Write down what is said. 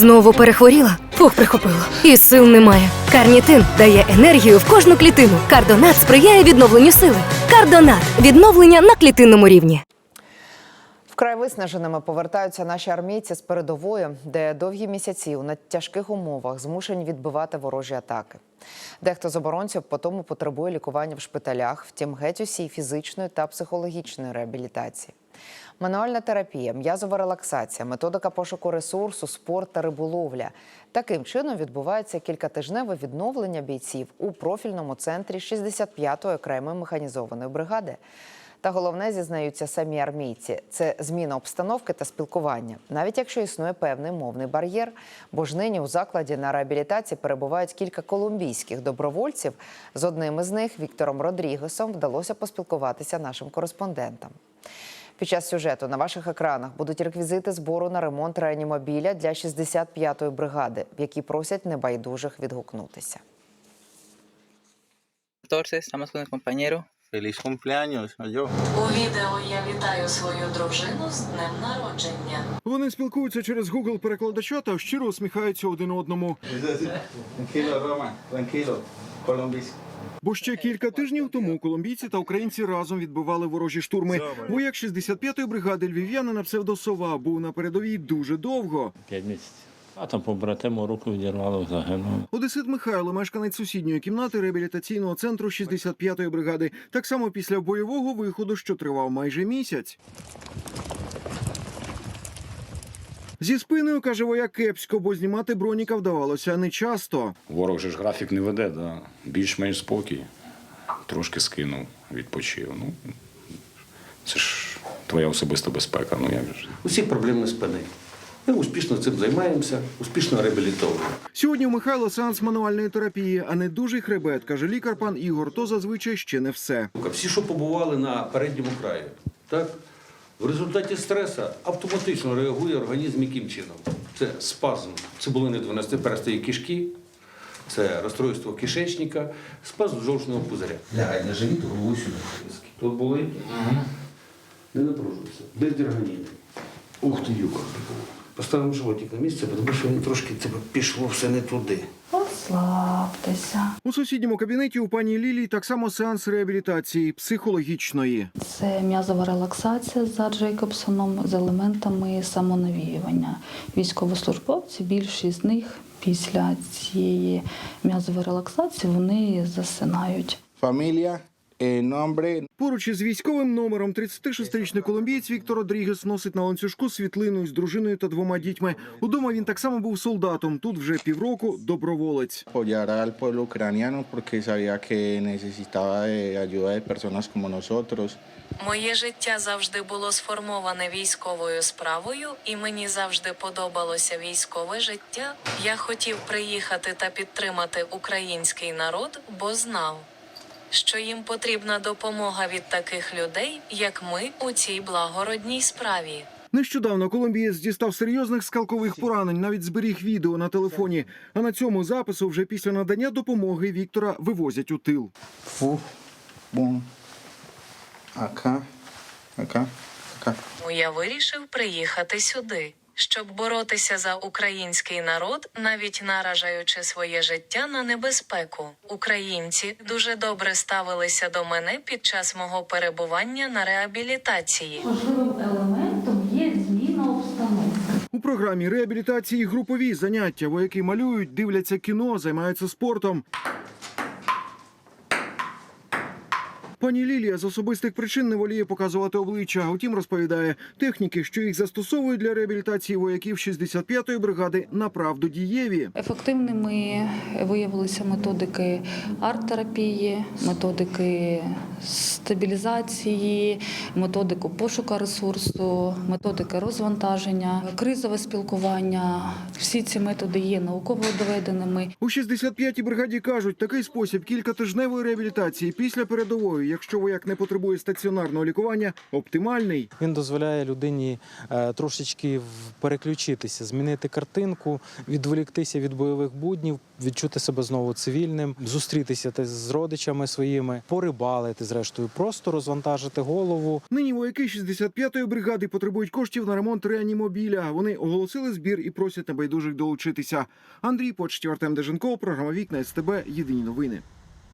Знову перехворіла? Фух, прихопило. І сил немає. Карнітин дає енергію в кожну клітину. Кардонат сприяє відновленню сили. Кардонат відновлення на клітинному рівні. Вкрай виснаженими повертаються наші армійці з передової, де довгі місяці у надтяжких умовах змушені відбивати ворожі атаки. Дехто з оборонців потому потребує лікування в шпиталях, втім геть усі фізичної та психологічної реабілітації. Мануальна терапія, м'язова релаксація, методика пошуку ресурсу, спорт та риболовля. Таким чином відбувається кількатижневе відновлення бійців у профільному центрі 65-ї окремої механізованої бригади. Та головне зізнаються самі армійці це зміна обстановки та спілкування, навіть якщо існує певний мовний бар'єр. Бо ж нині у закладі на реабілітації перебувають кілька колумбійських добровольців. З одним із них, Віктором Родрігесом, вдалося поспілкуватися нашим кореспондентам. Під час сюжету на ваших екранах будуть реквізити збору на ремонт реанімобіля для 65-ї бригади, в якій просять небайдужих відгукнутися. 14, estamos con el compañero. Feliz cumpleaños, yo. У відео я вітаю свою дружину з днем народження. Вони спілкуються через Google перекладача та щиро усміхаються один одному. Tranquilo, Roma, tranquilo. Colombis. Бо ще кілька тижнів тому колумбійці та українці разом відбивали ворожі штурми. Вояк 65-ї бригади львів'яни на псевдосова був на передовій дуже довго. П'ять місяців. А там побратиму руку відірвало, загинув. Одесит Михайло, мешканець сусідньої кімнати реабілітаційного центру 65-ї бригади, так само після бойового виходу, що тривав майже місяць. Зі спиною каже вояк кепсько, бо знімати броніка вдавалося не часто. Ворог же ж графік не веде, да. більш-менш спокій. Трошки скинув, відпочив. Ну, це ж твоя особиста безпека. Ну як же. Усі проблеми спини. Ми успішно цим займаємося, успішно реабілітовуємо. Сьогодні у Михайла сеанс мануальної терапії, а не дуже хребет, каже лікар пан Ігор. То зазвичай ще не все. Всі, що побували на передньому краї, так? В результаті стресу автоматично реагує організм яким чином? Це спазм цибулини 12-перстої кишки, це розстройство кишечника, спазм жовчного пузиря. Лягай на живіт, голову сюди. Тут були? Не напружуйся. Без дерганіни. Ух ти, юка. Поставимо животик на місце, тому що він трошки тебе пішло все не туди. Розслабтеся. У сусідньому кабінеті у пані Лілії так само сеанс реабілітації психологічної. Це м'язова релаксація за Джейкобсоном з елементами самонавіювання. Військовослужбовці, більшість з них після цієї м'язової релаксації вони засинають. Nombre Поруч із військовим номером 36-річний колумбієць Віктор Родрігес носить на ланцюжку світлину із дружиною та двома дітьми. Удома він так само був солдатом. Тут вже півроку доброволець. nosotros. Моє життя завжди було сформоване військовою справою, і мені завжди подобалося військове життя. Я хотів приїхати та підтримати український народ, бо знав, що їм потрібна допомога від таких людей, як ми у цій благородній справі. Нещодавно колумбієць дістав серйозних скалкових поранень, навіть зберіг відео на телефоні. А на цьому запису вже після надання допомоги Віктора вивозять у тил. Bum. Acá, acá, acá. Тому я вирішив приїхати сюди, щоб боротися за український народ, навіть наражаючи своє життя на небезпеку. Українці дуже добре ставилися до мене під час мого перебування на реабілітації. Важливим елементом є зміна обстановки. У програмі реабілітації групові заняття. Вояки малюють, дивляться кіно, займаються спортом. Пані Лілія з особистих причин не воліє показувати обличчя. Утім, розповідає, техніки, що їх застосовують для реабілітації вояків 65-ї бригади, направду дієві. Ефективними виявилися методики арт-терапії, методики стабілізації, методику пошуку ресурсу, методики розвантаження, кризове спілкування. Всі ці методи є науково доведеними. У 65-й бригаді кажуть, такий спосіб кількатижневої реабілітації після передової, якщо вояк не потребує стаціонарного лікування, оптимальний. Він дозволяє людині е, трошечки переключитися, змінити картинку, відволіктися від бойових буднів, відчути себе знову цивільним, зустрітися з родичами своїми, порибалити, зрештою, просто розвантажити голову. Нині вояки 65-ї бригади потребують коштів на ремонт реанімобіля. Вони оголосили збір і просять небайдужих долучитися. Андрій Почтів, Артем Деженков, програма Вікна СТБ. Єдині новини.